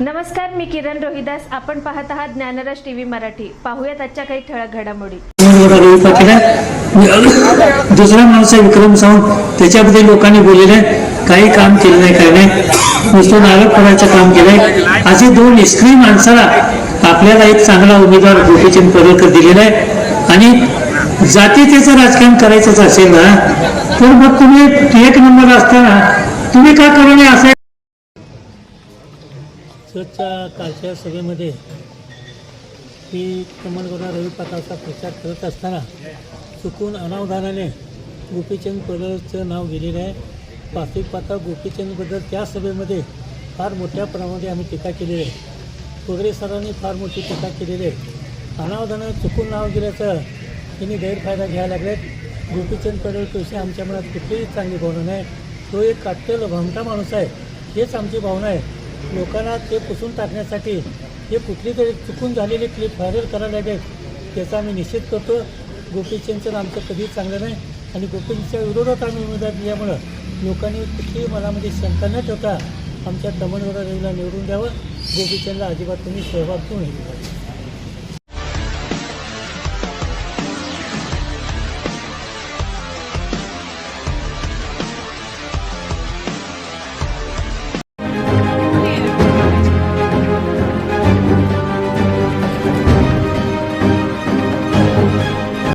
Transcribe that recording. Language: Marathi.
नमस्कार मी किरण रोहिदास. आपण पाहत आहात ज्ञानराज टीव्ही मराठी. पाहूयात आजच्या काही ठळक घडामोडी. आहे दुसरा माणूस आहे विक्रम सावंत. त्याच्याबद्दल लोकांनी बोललेलं आहे. काही काम केलं नाही काय नाही. नुसतं नागरपणाचं काम केलंय. असे दोन निष्क्रिय माणसाला आपल्याला एक चांगला उमेदवार गोपीचंद पडळकर दिलेला आहे. आणि जातीतेचं राजकारण करायचंच असेल ना तर मग तुम्ही एक नंबर असताना तुम्ही का करू नये असं सच्या कालच्या सभेमध्ये मी कमलगौडा रवी पाटाचा प्रचार करत असताना चुकून अनावधानाने गोपीचंद पडळचं नाव गेलेलं आहे. पाचवी पाता गोपीचंदबद्दल त्या सभेमध्ये फार मोठ्या प्रमाणामध्ये आम्ही टीका केलेली आहे. कोगरे सरांनी फार मोठी टीका केलेली आहे. अनावधानाने चुकून नाव गेल्याचं त्यांनी गैरफायदा घ्यायला लागलेत. गोपीचंद पडळपेक्षा आमच्या मनात कुठलीही चांगली भावना नाही. तो एक काट्यल भमटा माणूस आहे. हेच आमची भावना आहे. लोकांना ते पुसून टाकण्यासाठी हे कुठली तरी चुकून झालेली क्लिप व्हायरल करायला लागेल त्याचा आम्ही निषेध करतो. गोपीचंदचं आमचं कधीच चांगलं नाही आणि गोपीचंदच्या विरोधात आम्ही उमेदवार दिल्यामुळं लोकांनी कुठलीही मनामध्ये शंका न ठेवता आमच्या दमणगौडा रवीला निवडून द्यावं. गोपीचंदला अजिबात तुम्ही सहभाग घेऊन येईल